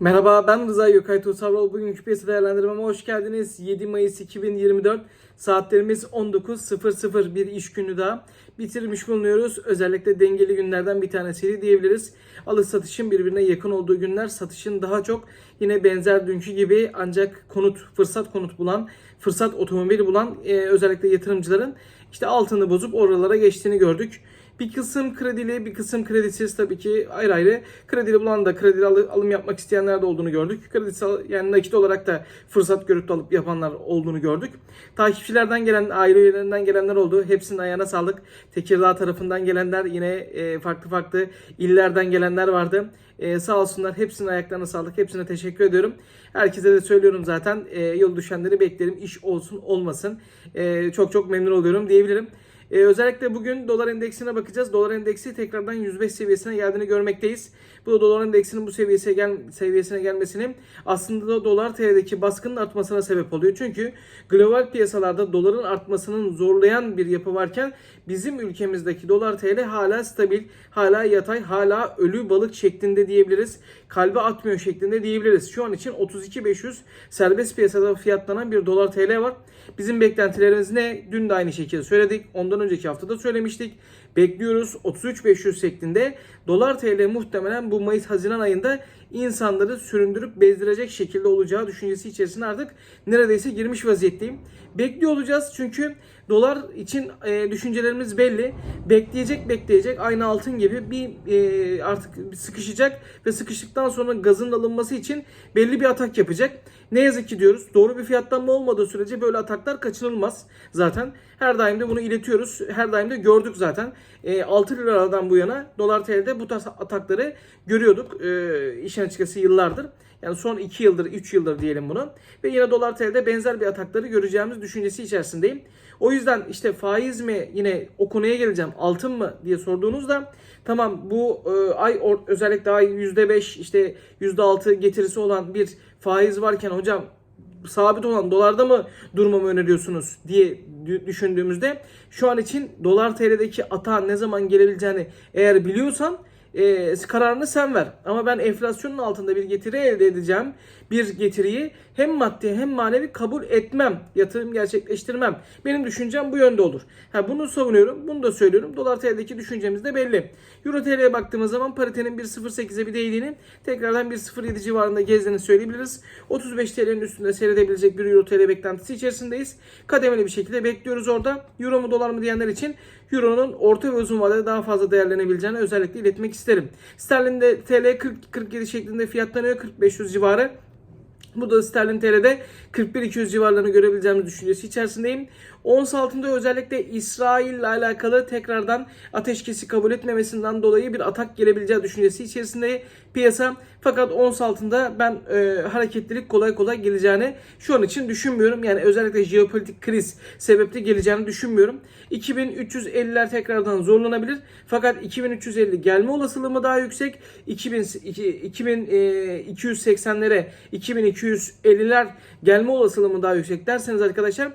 Merhaba ben Rıza Gökay Tuğsavroğlu. Bugünkü piyasa değerlendirmeme hoş geldiniz. 7 Mayıs 2024 saatlerimiz 19.00 bir iş günü daha bitirmiş bulunuyoruz. Özellikle dengeli günlerden bir tanesiydi diyebiliriz. Alış satışın birbirine yakın olduğu günler satışın daha çok yine benzer dünkü gibi ancak konut fırsat konut bulan fırsat otomobili bulan e, özellikle yatırımcıların işte altını bozup oralara geçtiğini gördük. Bir kısım kredili, bir kısım kredisiz tabii ki ayrı ayrı. Kredili bulan da kredili alı- alım yapmak isteyenler de olduğunu gördük. Kredisi yani nakit olarak da fırsat görüp alıp yapanlar olduğunu gördük. Takipçilerden gelen, aile üyelerinden gelenler oldu. Hepsinin ayağına sağlık. Tekirdağ tarafından gelenler, yine e, farklı farklı illerden gelenler vardı. E, sağ olsunlar. Hepsinin ayaklarına sağlık. Hepsine teşekkür ediyorum. Herkese de söylüyorum zaten. E, yol düşenleri beklerim. İş olsun olmasın. E, çok çok memnun oluyorum diyebilirim. Ee, özellikle bugün dolar endeksine bakacağız. Dolar endeksi tekrardan 105 seviyesine geldiğini görmekteyiz. Bu da dolar endeksinin bu seviyesine, gel seviyesine gelmesinin aslında da dolar TL'deki baskının artmasına sebep oluyor. Çünkü global piyasalarda doların artmasının zorlayan bir yapı varken bizim ülkemizdeki dolar TL hala stabil, hala yatay, hala ölü balık şeklinde diyebiliriz. Kalbe atmıyor şeklinde diyebiliriz. Şu an için 32.500 serbest piyasada fiyatlanan bir dolar TL var. Bizim beklentilerimiz ne? Dün de aynı şekilde söyledik. Ondan önceki hafta da söylemiştik. Bekliyoruz 33.500 şeklinde. Dolar TL muhtemelen bu Mayıs-Haziran ayında insanları süründürüp bezdirecek şekilde olacağı düşüncesi içerisine artık neredeyse girmiş vaziyetteyim. Bekliyor olacağız çünkü dolar için e, düşüncelerimiz belli. Bekleyecek bekleyecek aynı altın gibi bir e, artık sıkışacak ve sıkıştıktan sonra gazın alınması için belli bir atak yapacak. Ne yazık ki diyoruz doğru bir fiyatlanma olmadığı sürece böyle ataklar kaçınılmaz zaten. Her daim de bunu iletiyoruz. Her daim de gördük zaten. E, 6 liradan bu yana dolar TL'de bu tarz atakları görüyorduk. E, işin açıkçası yıllardır. Yani son 2 yıldır, 3 yıldır diyelim bunu. Ve yine dolar TL'de benzer bir atakları göreceğimiz düşüncesi içerisindeyim. O yüzden işte faiz mi yine o konuya geleceğim altın mı diye sorduğunuzda tamam bu e, ay or- özellikle ay %5 işte %6 getirisi olan bir faiz varken hocam sabit olan dolarda mı durmamı öneriyorsunuz diye dü- düşündüğümüzde şu an için dolar TL'deki atağın ne zaman gelebileceğini eğer biliyorsan e, kararını sen ver. Ama ben enflasyonun altında bir getiri elde edeceğim. Bir getiriyi hem maddi hem manevi kabul etmem. Yatırım gerçekleştirmem. Benim düşüncem bu yönde olur. Ha, bunu savunuyorum. Bunu da söylüyorum. Dolar TL'deki düşüncemiz de belli. Euro TL'ye baktığımız zaman paritenin 1.08'e bir değdiğini tekrardan 1.07 civarında gezdiğini söyleyebiliriz. 35 TL'nin üstünde seyredebilecek bir Euro TL beklentisi içerisindeyiz. Kademeli bir şekilde bekliyoruz orada. Euro mu dolar mı diyenler için Euro'nun orta ve uzun vadede daha fazla değerlenebileceğini özellikle iletmek isterim. Sterlin de TL 40 47 şeklinde fiyatlanıyor 4500 civarı. Bu da sterlin TL'de 41-200 civarlarını görebileceğimiz düşüncesi içerisindeyim. Ons altında özellikle İsrail ile alakalı tekrardan ateşkesi kabul etmemesinden dolayı bir atak gelebileceği düşüncesi içerisinde piyasa. Fakat ons altında ben e, hareketlilik kolay kolay geleceğini şu an için düşünmüyorum. Yani özellikle jeopolitik kriz sebepli geleceğini düşünmüyorum. 2350'ler tekrardan zorlanabilir. Fakat 2350 gelme olasılığı mı daha yüksek? 2000, 2280'lere 2250'ler gelme olasılığı mı daha yüksek derseniz arkadaşlar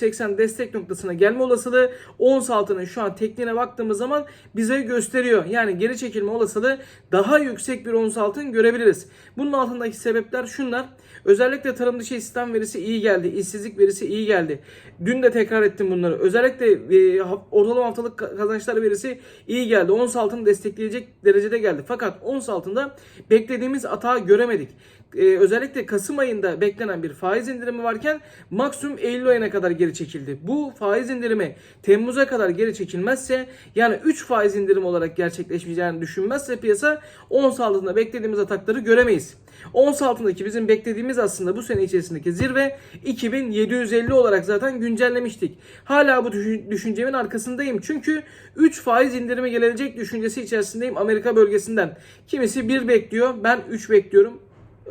2280 destek noktasına gelme olasılığı ons altının şu an tekniğine baktığımız zaman bize gösteriyor. Yani geri çekilme olasılığı daha yüksek bir ons altın görebiliriz. Bunun altındaki sebepler şunlar. Özellikle tarım dışı istihdam verisi iyi geldi. işsizlik verisi iyi geldi. Dün de tekrar ettim bunları. Özellikle e, ortalama haftalık kazançlar verisi iyi geldi. Ons altını destekleyecek derecede geldi. Fakat ons altında beklediğimiz atağı göremedik. Ee, özellikle Kasım ayında beklenen bir faiz indirimi varken maksimum Eylül ayına kadar geri çekildi. Bu faiz indirimi Temmuz'a kadar geri çekilmezse yani 3 faiz indirim olarak gerçekleşmeyeceğini düşünmezse piyasa ons altında beklediğimiz atakları göremeyiz. Ons altındaki bizim beklediğimiz aslında bu sene içerisindeki zirve 2750 olarak zaten güncellemiştik. Hala bu düşün- düşüncemin arkasındayım. Çünkü 3 faiz indirimi gelecek düşüncesi içerisindeyim Amerika bölgesinden. Kimisi 1 bekliyor, ben 3 bekliyorum.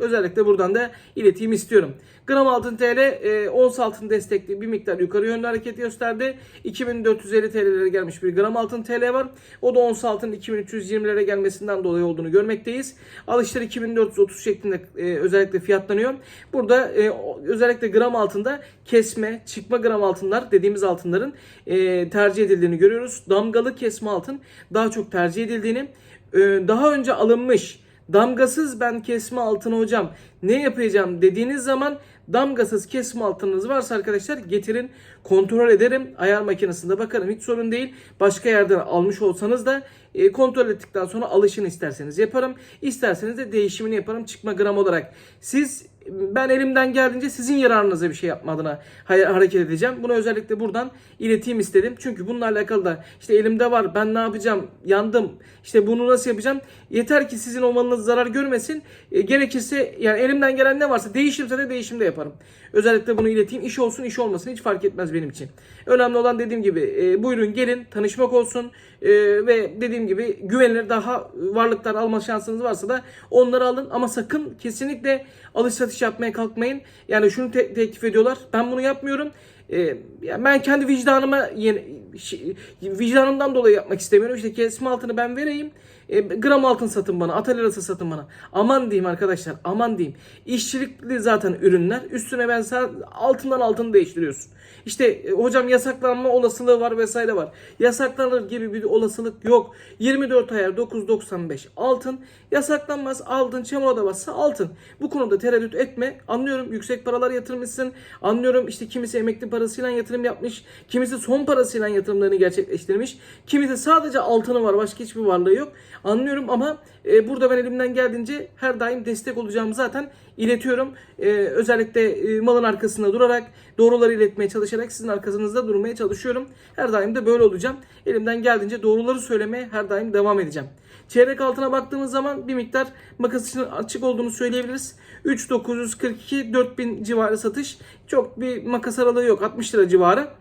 Özellikle buradan da ileteyim istiyorum. Gram altın TL e, ons altın destekli bir miktar yukarı yönlü hareket gösterdi. 2450 TL'lere gelmiş bir gram altın TL var. O da ons altın 2320'lere gelmesinden dolayı olduğunu görmekteyiz. Alışlar 2430 şeklinde e, özellikle fiyatlanıyor. Burada e, özellikle gram altında kesme, çıkma gram altınlar dediğimiz altınların e, tercih edildiğini görüyoruz. Damgalı kesme altın daha çok tercih edildiğini, e, daha önce alınmış damgasız ben kesme altını hocam ne yapacağım dediğiniz zaman damgasız kesme altınız varsa arkadaşlar getirin kontrol ederim. Ayar makinesinde bakarım hiç sorun değil. Başka yerden almış olsanız da e, kontrol ettikten sonra alışını isterseniz yaparım. İsterseniz de değişimini yaparım çıkma gram olarak. Siz ben elimden geldiğince sizin yararınıza bir şey yapma adına hareket edeceğim. Bunu özellikle buradan ileteyim istedim. Çünkü bununla alakalı da işte elimde var ben ne yapacağım yandım işte bunu nasıl yapacağım. Yeter ki sizin o malınız zarar görmesin. E, gerekirse yani elimden gelen ne varsa değişimse de değişimde yaparım. Özellikle bunu ileteyim. İş olsun iş olmasın hiç fark etmez benim için. Önemli olan dediğim gibi e, buyurun gelin tanışmak olsun E, ve dediğim gibi güvenilir daha varlıklar alma şansınız varsa da onları alın ama sakın kesinlikle alış satış yapmaya kalkmayın. Yani şunu te- teklif ediyorlar. Ben bunu yapmıyorum. Ee, ben kendi vicdanıma yeni, şi- vicdanımdan dolayı yapmak istemiyorum. İşte kesme altını ben vereyim. E, gram altın satın bana, atal arası satın bana. Aman diyeyim arkadaşlar, aman diyeyim. İşçilikli zaten ürünler. Üstüne ben sen altından altını değiştiriyorsun. İşte e, hocam yasaklanma olasılığı var vesaire var. Yasaklanır gibi bir olasılık yok. 24 ayar 9.95 altın. Yasaklanmaz altın çamura da bassa altın. Bu konuda tereddüt etme. Anlıyorum yüksek paralar yatırmışsın. Anlıyorum işte kimisi emekli parasıyla yatırım yapmış. Kimisi son parasıyla yatırımlarını gerçekleştirmiş. Kimisi sadece altını var başka hiçbir varlığı yok. Anlıyorum ama e, burada ben elimden geldiğince her daim destek olacağımı zaten iletiyorum. E, özellikle e, malın arkasında durarak doğruları iletmeye çalışarak sizin arkasınızda durmaya çalışıyorum. Her daim de böyle olacağım. Elimden geldiğince doğruları söylemeye her daim devam edeceğim. Çeyrek altına baktığımız zaman bir miktar makasının açık olduğunu söyleyebiliriz. 3942 4000 civarı satış. Çok bir makas aralığı yok. 60 lira civarı.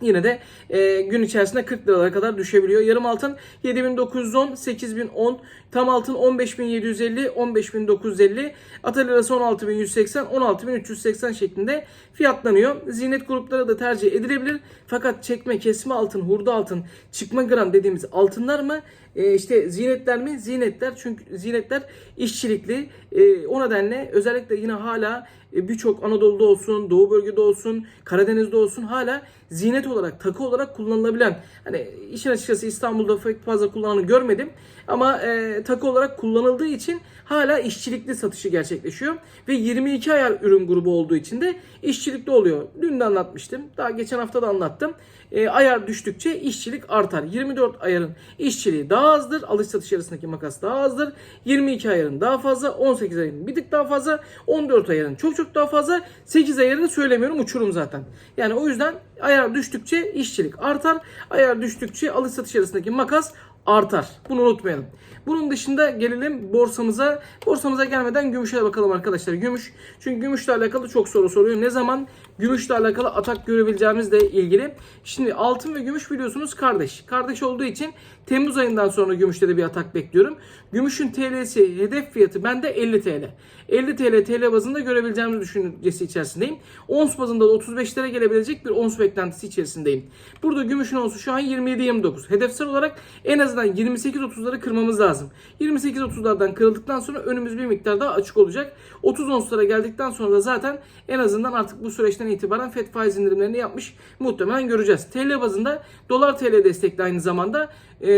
Yine de e, gün içerisinde 40 liralara kadar düşebiliyor. Yarım altın 7910, 8010, tam altın 15750, 15950, atal lirası 16180, 16380 şeklinde fiyatlanıyor. Zinet grupları da tercih edilebilir. Fakat çekme, kesme altın, hurda altın, çıkma gram dediğimiz altınlar mı? E, işte zinetler mi? Zinetler çünkü zinetler işçilikli. E, o nedenle özellikle yine hala e, birçok Anadolu'da olsun, Doğu bölgede olsun, Karadeniz'de olsun hala zinet olarak, takı olarak kullanılabilen. Hani işin açıkçası İstanbul'da fazla kullananı görmedim. Ama e, takı olarak kullanıldığı için hala işçilikli satışı gerçekleşiyor. Ve 22 ayar ürün grubu olduğu için de işçilikli oluyor. Dün de anlatmıştım. Daha geçen hafta da anlattım. E, ayar düştükçe işçilik artar. 24 ayarın işçiliği daha azdır. Alış satış arasındaki makas daha azdır. 22 ayarın daha fazla. 18 ayarın bir tık daha fazla. 14 ayarın çok çok daha fazla. 8 ayarını söylemiyorum uçurum zaten. Yani o yüzden ayar düştükçe işçilik artar. Ayar düştükçe alış satış arasındaki makas artar. Bunu unutmayalım. Bunun dışında gelelim borsamıza. Borsamıza gelmeden gümüşe bakalım arkadaşlar. Gümüş. Çünkü gümüşle alakalı çok soru soruyor. Ne zaman gümüşle alakalı atak görebileceğimizle ilgili. Şimdi altın ve gümüş biliyorsunuz kardeş. Kardeş olduğu için Temmuz ayından sonra gümüşte de bir atak bekliyorum. Gümüşün TL'si hedef fiyatı bende 50 TL. 50 TL TL bazında görebileceğimiz düşüncesi içerisindeyim. Ons bazında da 35 lira gelebilecek bir ons beklentisi içerisindeyim. Burada gümüşün onsu şu an 27-29. Hedefsel olarak en azından 28-30'ları kırmamız lazım. 28-30'lardan kırıldıktan sonra önümüz bir miktar daha açık olacak. 30 onslara geldikten sonra da zaten en azından artık bu süreçten itibaren FED faiz indirimlerini yapmış muhtemelen göreceğiz. TL bazında dolar TL destekli aynı zamanda e,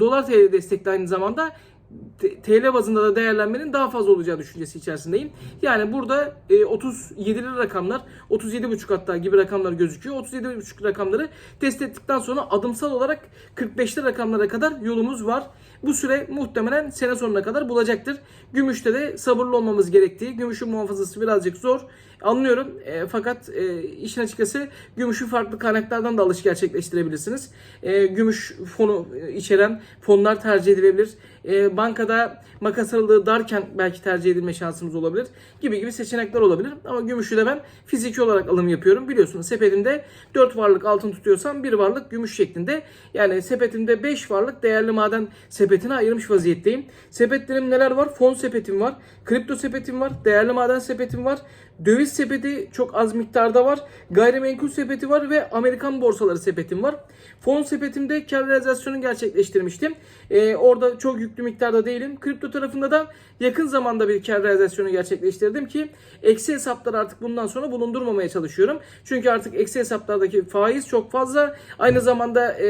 dolar TL destekli aynı zamanda TL bazında da değerlenmenin daha fazla olacağı düşüncesi içerisindeyim. Yani burada e, 37'li rakamlar, 37,5 hatta gibi rakamlar gözüküyor. 37,5 rakamları test ettikten sonra adımsal olarak 45'li rakamlara kadar yolumuz var. Bu süre muhtemelen sene sonuna kadar bulacaktır. Gümüşte de sabırlı olmamız gerektiği, gümüşün muhafazası birazcık zor. Anlıyorum e, fakat e, işin açıkçası gümüşü farklı kaynaklardan da alış gerçekleştirebilirsiniz. E, gümüş fonu e, içeren fonlar tercih edilebilir. E, bankada makas aralığı darken belki tercih edilme şansımız olabilir. Gibi gibi seçenekler olabilir. Ama gümüşü de ben fiziki olarak alım yapıyorum. Biliyorsunuz sepetimde 4 varlık altın tutuyorsam 1 varlık gümüş şeklinde. Yani sepetimde 5 varlık değerli maden sepetine ayırmış vaziyetteyim. Sepetlerim neler var? Fon sepetim var. Kripto sepetim var. Değerli maden sepetim var. Döviz sepeti çok az miktarda var. Gayrimenkul sepeti var ve Amerikan borsaları sepetim var. Fon sepetimde kar realizasyonu gerçekleştirmiştim. Ee, orada çok yüklü miktarda değilim. Kripto tarafında da yakın zamanda bir kar realizasyonu gerçekleştirdim ki eksi hesapları artık bundan sonra bulundurmamaya çalışıyorum. Çünkü artık eksi hesaplardaki faiz çok fazla. Aynı zamanda e,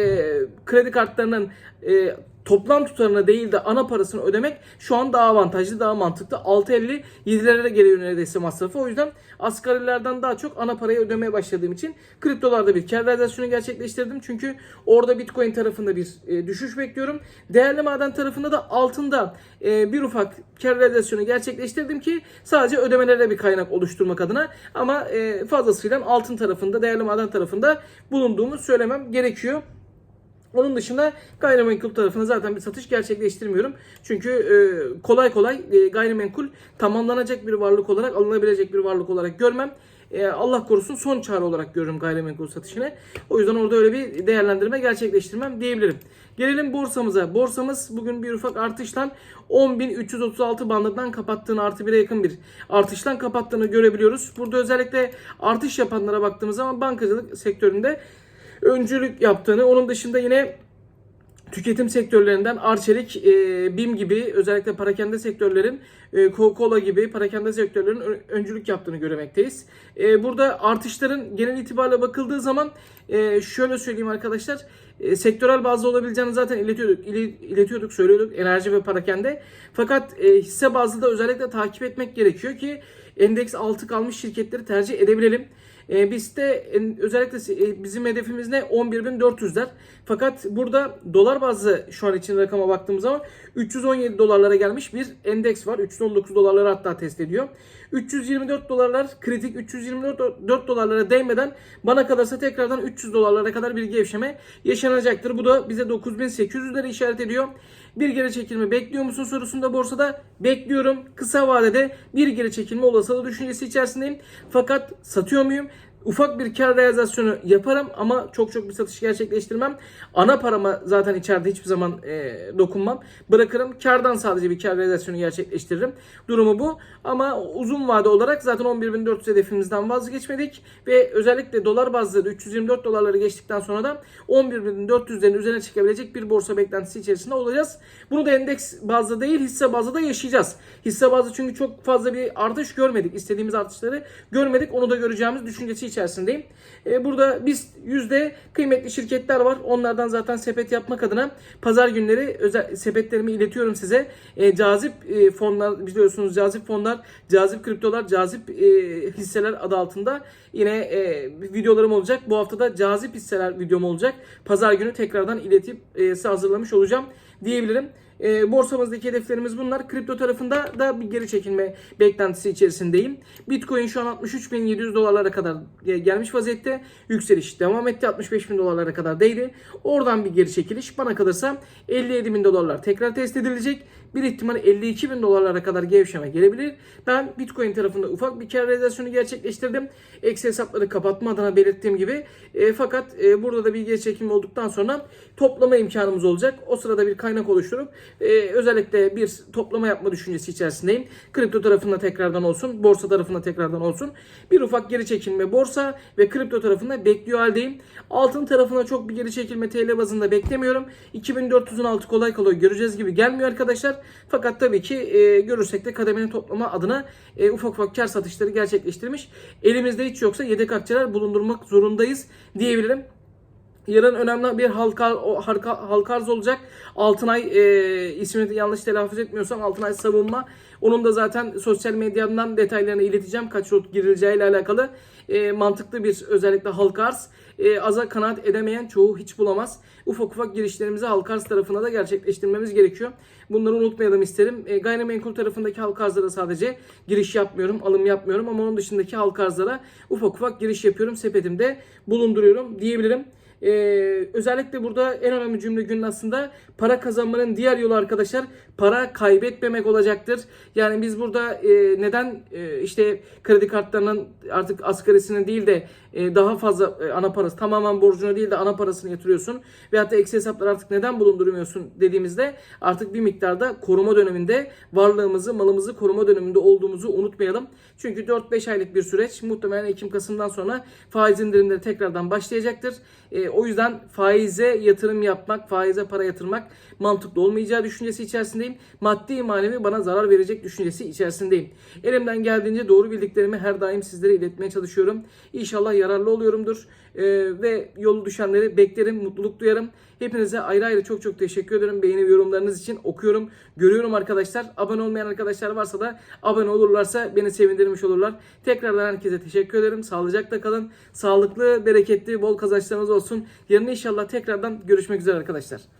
kredi kartlarının e, toplam tutarına değil de ana parasını ödemek şu an daha avantajlı, daha mantıklı. 6.50 7'lere geliyor neredeyse masrafı. O yüzden asgarilerden daha çok ana parayı ödemeye başladığım için kriptolarda bir kar realizasyonu gerçekleştirdim. Çünkü orada Bitcoin tarafında bir e, düşüş bekliyorum. Değerli maden tarafında da altında e, bir ufak kar realizasyonu gerçekleştirdim ki sadece ödemelere bir kaynak oluşturmak adına ama e, fazlasıyla altın tarafında, değerli maden tarafında bulunduğumu söylemem gerekiyor. Onun dışında gayrimenkul tarafında zaten bir satış gerçekleştirmiyorum. Çünkü e, kolay kolay e, gayrimenkul tamamlanacak bir varlık olarak, alınabilecek bir varlık olarak görmem. E, Allah korusun son çare olarak görürüm gayrimenkul satışını. O yüzden orada öyle bir değerlendirme gerçekleştirmem diyebilirim. Gelelim borsamıza. Borsamız bugün bir ufak artıştan 10.336 bandından kapattığını artı 1'e yakın bir artıştan kapattığını görebiliyoruz. Burada özellikle artış yapanlara baktığımız zaman bankacılık sektöründe öncülük yaptığını, onun dışında yine tüketim sektörlerinden Arçelik, e, BİM gibi özellikle parakende sektörlerin e, Coca-Cola gibi parakende sektörlerin öncülük yaptığını görmekteyiz. E, burada artışların genel itibariyle bakıldığı zaman e, şöyle söyleyeyim arkadaşlar. E, sektörel bazda olabileceğini zaten iletiyorduk, iletiyorduk, söylüyorduk enerji ve parakende. Fakat e, hisse bazlı da özellikle takip etmek gerekiyor ki endeks altı kalmış şirketleri tercih edebilelim. E, biz de özellikle e, bizim hedefimiz ne? 11.400'ler. Fakat burada dolar bazlı şu an için rakama baktığımız zaman 317 dolarlara gelmiş bir endeks var. 319 dolarları hatta test ediyor. 324 dolarlar kritik 324 4 dolarlara değmeden bana kalırsa tekrardan 300 dolarlara kadar bir gevşeme yaşanacaktır. Bu da bize 9800'leri işaret ediyor. Bir geri çekilme bekliyor musun sorusunda borsada bekliyorum. Kısa vadede bir geri çekilme olasılığı düşüncesi içerisindeyim. Fakat satıyor muyum? Ufak bir kar realizasyonu yaparım ama çok çok bir satış gerçekleştirmem. Ana parama zaten içeride hiçbir zaman e, dokunmam. Bırakırım. Kardan sadece bir kar realizasyonu gerçekleştiririm. Durumu bu. Ama uzun vade olarak zaten 11.400 hedefimizden vazgeçmedik. Ve özellikle dolar bazlı da 324 dolarları geçtikten sonra da 11.400'lerin üzerine çıkabilecek bir borsa beklentisi içerisinde olacağız. Bunu da endeks bazlı değil hisse bazlı da yaşayacağız. Hisse bazlı çünkü çok fazla bir artış görmedik. İstediğimiz artışları görmedik. Onu da göreceğimiz düşüncesi içerisindeyim. Ee, burada biz yüzde kıymetli şirketler var. Onlardan zaten sepet yapmak adına pazar günleri özel sepetlerimi iletiyorum size. Ee, cazip e, fonlar biliyorsunuz cazip fonlar, cazip kriptolar, cazip e, hisseler adı altında yine e, videolarım olacak. Bu hafta da cazip hisseler videom olacak. Pazar günü tekrardan iletip e, size hazırlamış olacağım diyebilirim. E, borsamızdaki hedeflerimiz bunlar. Kripto tarafında da bir geri çekilme beklentisi içerisindeyim. Bitcoin şu an 63.700 dolarlara kadar gelmiş vaziyette. Yükseliş devam etti. 65.000 dolarlara kadar değdi. Oradan bir geri çekiliş. Bana kalırsa 57.000 dolarlar tekrar test edilecek. Bir ihtimal 52.000 dolarlara kadar gevşeme gelebilir. Ben Bitcoin tarafında ufak bir kar realizasyonu gerçekleştirdim. Eksi hesapları kapatma adına belirttiğim gibi. E, fakat e, burada da bir geri çekilme olduktan sonra toplama imkanımız olacak. O sırada bir kaynak oluşturup e, özellikle bir toplama yapma düşüncesi içerisindeyim. Kripto tarafında tekrardan olsun, borsa tarafında tekrardan olsun. Bir ufak geri çekilme borsa ve kripto tarafında bekliyor haldeyim. Altın tarafına çok bir geri çekilme TL bazında beklemiyorum. 2400'ün altı kolay kolay göreceğiz gibi gelmiyor arkadaşlar. Fakat tabii ki e, görürsek de kademeni toplama adına e, ufak ufak kar satışları gerçekleştirmiş. Elimizde hiç yoksa yedek akçeler bulundurmak zorundayız diyebilirim. Yarın önemli bir halka, halka, halka arz olacak. Altınay e, ismini yanlış telaffuz etmiyorsam Altınay Savunma. Onun da zaten sosyal medyadan detaylarını ileteceğim. Kaç rot girileceği ile alakalı e, mantıklı bir özellikle halka arz. E, aza kanaat edemeyen çoğu hiç bulamaz. Ufak ufak girişlerimizi halka arz tarafına da gerçekleştirmemiz gerekiyor. Bunları unutmayalım isterim. E, gayrimenkul tarafındaki halka arzlara sadece giriş yapmıyorum, alım yapmıyorum ama onun dışındaki halka arzlara ufak ufak giriş yapıyorum. Sepetimde bulunduruyorum diyebilirim. Ee, özellikle burada en önemli cümle günün aslında para kazanmanın diğer yolu arkadaşlar para kaybetmemek olacaktır. Yani biz burada e, neden e, işte kredi kartlarının artık asgarisinin değil de e, daha fazla e, ana parası tamamen borcunu değil de ana parasını yatırıyorsun veyahut da eksi hesaplar artık neden bulundurmuyorsun dediğimizde artık bir miktarda koruma döneminde varlığımızı malımızı koruma döneminde olduğumuzu unutmayalım. Çünkü 4-5 aylık bir süreç muhtemelen Ekim-Kasım'dan sonra faiz indirimleri tekrardan başlayacaktır. E, o yüzden faize yatırım yapmak, faize para yatırmak mantıklı olmayacağı düşüncesi içerisindeyim. Maddi manevi bana zarar verecek düşüncesi içerisindeyim. Elimden geldiğince doğru bildiklerimi her daim sizlere iletmeye çalışıyorum. İnşallah yararlı oluyorumdur. E, ve yolu düşenleri beklerim, mutluluk duyarım. Hepinize ayrı ayrı çok çok teşekkür ederim. Beğeni yorumlarınız için okuyorum, görüyorum arkadaşlar. Abone olmayan arkadaşlar varsa da abone olurlarsa beni sevindirmiş olurlar. Tekrardan herkese teşekkür ederim. Sağlıcakla kalın. Sağlıklı, bereketli, bol kazançlarınız olsun. Yarın inşallah tekrardan görüşmek üzere arkadaşlar.